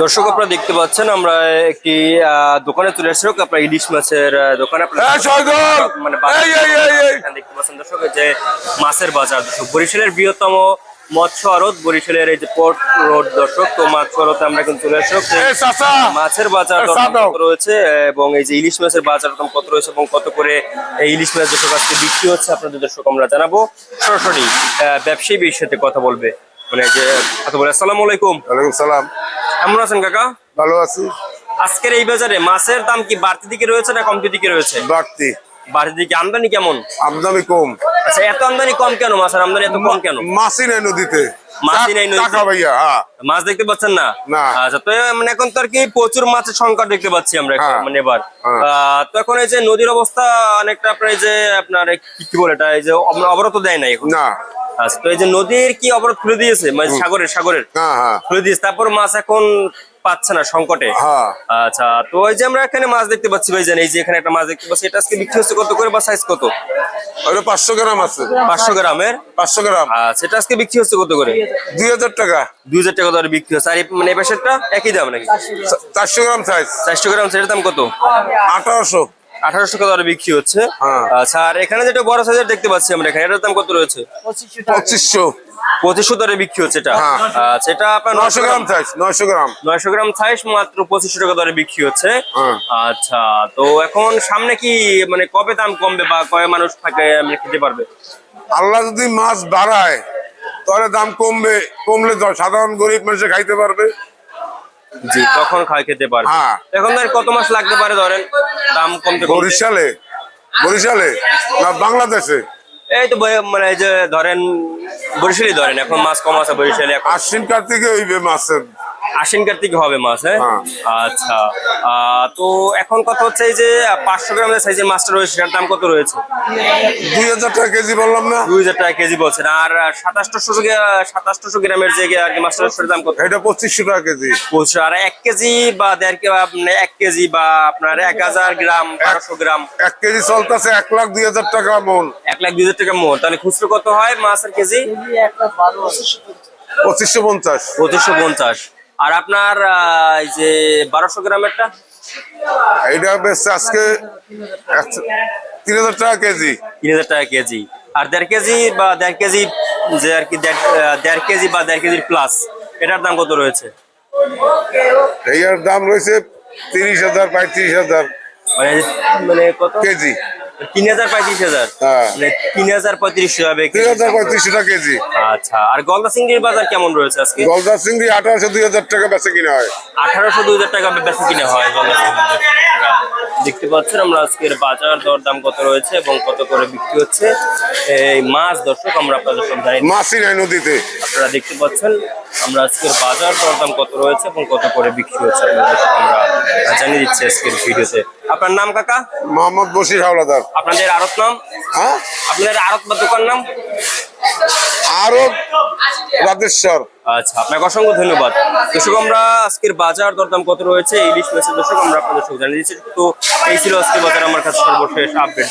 দর্শক আপনারা দেখতে পাচ্ছেন আমরা একটি আহ, দোকানে চলে এসেছি আপনার ইলিশ মাছের দোকানে আপনারা মানে দেখতে পাচ্ছেন দর্শক যে মাছের বাজার। দর্শক বরিশালের বৃহত্তম মৎস্য আড়ত বরিশালের এই যে পোর্ট রোড দর্শক তো মৎস্য আড়তে আমরা কিন্তু চলে এসেছি মাছের বাজার রয়েছে এবং এই যে ইলিশ মাছের বাজার দাম কত রয়েছে এবং কত করে এই ইলিশ মাছ দর্শক আজকে বিক্রি হচ্ছে আপনাদের দর্শক আমরা জানাব। সরাসরি আহ, ব্যবসায়ী সাথে কথা বলবে। মানে যে কথা বলে আসসালামু আলাইকুম। ওয়ালাইকুম সালাম। কেমন আছেন কাকা? ভালো আছি। আজকের এই বাজারে মাছের দাম কি বাড়তি দিকে রয়েছে না কমতি দিকে রয়েছে? বাড়তি। বাড়তি দিকে আমদানি কেমন? আমদানি কম। আচ্ছা এত আমদানি কম কেন? মাছের আমদানি এত কম কেন? মাছই নাই নদীতে। হ্যাঁ। মাছ দেখতে পাচ্ছেন না। আচ্ছা তো মানে এখন তো আর কি প্রচুর মাছের সংকট দেখতে পাচ্ছি আমরা হ্যাঁ। মানে এবার। হ্যাঁ। তো এখন এই যে নদীর অবস্থা অনেকটা আপনার এই যে আপনার কি বলে এটা? এই যে অব- অবরোধ দেয় না এখন। না। আচ্ছা তো এই যে নদীর কি অবরোধ খুলে দিয়েছে? মানে সাগরের সাগরের? হ্যাঁ হ্যাঁ। খুলে দিয়েছে তারপর মাছ এখন পাচ্ছে না সংকটে? হ্যাঁ। আচ্ছা তো ওই যে আমরা এখানে মাছ দেখতে পাচ্ছি ভাই জান এই যে এখানে একটা মাছ দেখতে পাচ্ছি এটা আজকে বিক্রি হচ্ছে কত করে বা সাইজ কত? ওটা পাঁচশো গ্রাম আছে। পাঁচশো গ্রামের? পাঁচশো গ্রাম। আচ্ছা এটা আজকে বিক্রি হচ্ছে কত করে? দুই হাজার টাকা। দুই হাজার টাকা দরে বিক্রি হচ্ছে আর মানে এই পাশেরটা একই দাম নাকি? চারশো গ্রাম সাইজ চারশো গ্রাম সেটার দাম কত? আঠারোশো। আঠারোশো টাকা দরে বিক্রি হচ্ছে। হ্যাঁ। আচ্ছা আর এখানে যেটা বড় সাইজের দেখতে পাচ্ছি আমরা এখানে এটার দাম কত রয়েছে? পঁচিশশো পঁচিশশো। দরে বিক্রি হচ্ছে এটা। হ্যাঁ। আচ্ছা এটা আপনার নশো গ্রাম। সাইজ নয়শো গ্রাম। নয়শো গ্রাম সাইজ মাত্র পঁচিশশো টাকা দরে বিক্রি হচ্ছে। হ্যাঁ। আচ্ছা তো এখন সামনে কি মানে কবে দাম কমবে বা কয় মানুষ থাকে মানে খেতে পারবে? আল্লাহ যদি মাছ বাড়ায় তাহলে দাম কমবে কমলে সাধারণ গরিব মানুষে খাইতে পারবে। জি তখন খাই খেতে পারবে? হ্যাঁ। এখন ধরেন কত মাস লাগতে পারে ধরেন? দাম কমতে বরিশালে। বরিশালে? না বাংলাদেশে? এই তো মানে এই যে ধরেন বরিশালই ধরেন এখন মাছ কম আছে বরিশালে আশ্বিন কার্তিকে হইবে মাছের আশ্বিন কার্তিক হবে মাছ হ্যাঁ? হ্যাঁ। আচ্ছা আহ, তো এখন কথা হচ্ছে এই যে পাঁচশো গ্রামের সাইজের মাছটা রয়েছে সেটার দাম কত রয়েছে? দুই হাজার টাকা কেজি বললাম না। দুই হাজার টাকা কেজি বলছেন আর সাতাশশো সাতাশশো গ্রামের যে আর কি মাছটা সেটার দাম কত? এটা পঁচিশশো টাকা কেজি। পঁচিশশো আর এক কেজি বা দেড় কে মানে এক কেজি বা আপনার এক হাজার গ্রাম বারোশো গ্রাম। এক কেজি চলতেছে এক লাখ দুই হাজার টাকা মন। এক লাখ দুই হাজার টাকা মোট তাহলে খুচরো কত হয় মাছের কেজি? পঁচিশশো পঞ্চাশ। পঁচিশশো পঞ্চাশ। আর আপনার এই যে বারোশো গ্রামেরটা? এইটা বেশ আজকে তিন হাজার টাকা কেজি। তিন হাজার টাকা কেজি। আর দেড় কেজি বা দেড় কেজি যে আর কি দেড় দেড় কেজি বা দেড় কেজির প্লাস এটার দাম কত রয়েছে? এইটার দাম রয়েছে তিরিশ হাজার পঁয়ত্রিশ হাজার মানে মানে কত? কেজি। তিন হাজার পঁয়ত্রিশ হাজার। হ্যাঁ। মানে তিন হাজার পঁয়ত্রিশশো হবে তিন হাজার পঁয়ত্রিশশো টাকা কেজি। আচ্ছা আর গলদা চিংড়ির বাজার কেমন রয়েছে আজকে? গলদা চিংড়ি আঠারোশো দুই হাজার টাকা বেচে কিনা হয়। আঠারোশো দুই হাজার টাকা বেশি কিনে হয় গলদা দেখতে পাচ্ছেন আমরা আজকের বাজার দর দাম কত রয়েছে এবং কত করে বিক্রি হচ্ছে। এই মাছ দর্শক আমরা আপনাদের সব জানি। মাছই নাই নদীতে। আপনারা দেখতে পাচ্ছেন আমরা আজকের বাজার দরদাম কত রয়েছে এবং কত করে বিক্রি হচ্ছে আপনাদের আমরা জানিয়ে দিচ্ছি আজকের ভিডিওতে। আপনার নাম কাকা? মোহাম্মদ বশির হাওলাদার। আপনাদের আরত নাম? হ্যাঁ? আপনাদের আরত বা দোকান নাম? রাধেশ্বর আচ্ছা আপনাকে অসংখ্য ধন্যবাদ। দর্শক আমরা আজকের বাজার দরদাম কত রয়েছে? ইলিশ মাছের দর্শক আমরা আপনাদের জানিয়ে দিচ্ছি। তো এই ছিল আজকের বাজার আমার কাছে সর্বশেষ আপডেট